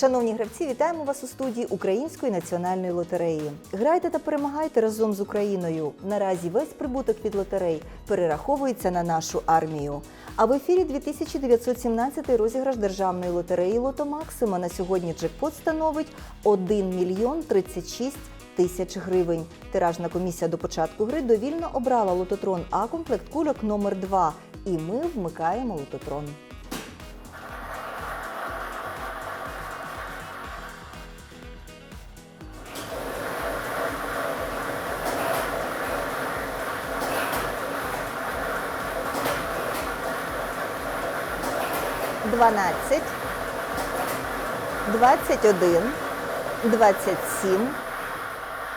Шановні гравці, вітаємо вас у студії Української національної лотереї. Грайте та перемагайте разом з Україною. Наразі весь прибуток від лотерей перераховується на нашу армію. А в ефірі 2917 розіграш державної лотереї Лото Максима на сьогодні джекпот становить 1 мільйон 36 тисяч гривень. Тиражна комісія до початку гри довільно обрала лототрон А комплект кульок номер 2 І ми вмикаємо лототрон. Дванадцять, двадцять один, двадцять сім,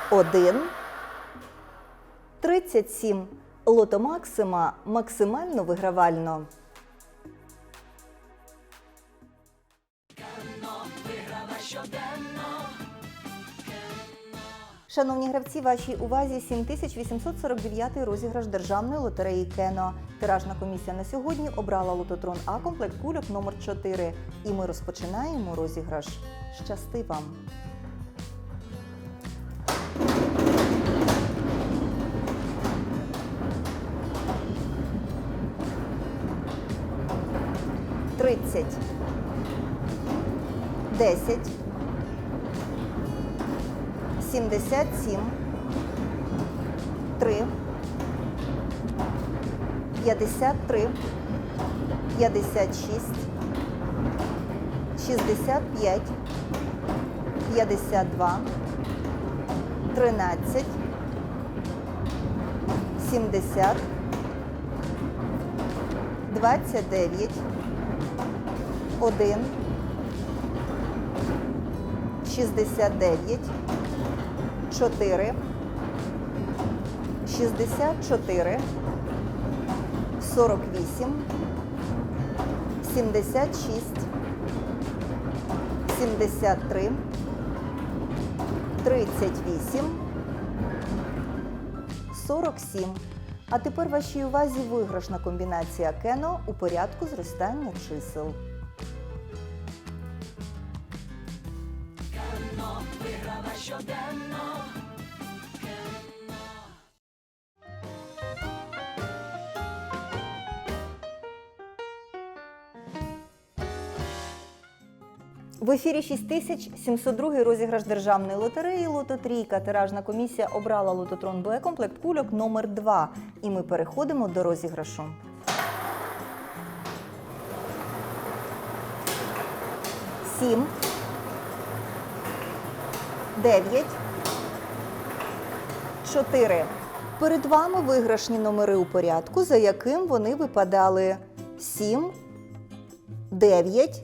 один, тридцять сім. Лото Максима максимально вигравально. Шановні гравці, вашій увазі 7849 розіграш державної лотереї Кено. Тиражна комісія на сьогодні обрала лототрон А комплект кульок номер 4 І ми розпочинаємо розіграш. Щасти вам! Тридцять. Десять. 77, 3, 53, 56, 65, 52, 13, 70, 29, 1, 69, 4, 64, 48, 76, 73, 38, 47. А тепер вашій увазі виграшна комбінація кено у порядку зростання чисел. В ефірі 6702 розіграш державної лотереї Лото Трійка. Тиражна комісія обрала лототрон Б комплект кульок номер 2 І ми переходимо до розіграшу. Сім. Дев'ять. Чотири. Перед вами виграшні номери у порядку, за яким вони випадали 7, 9,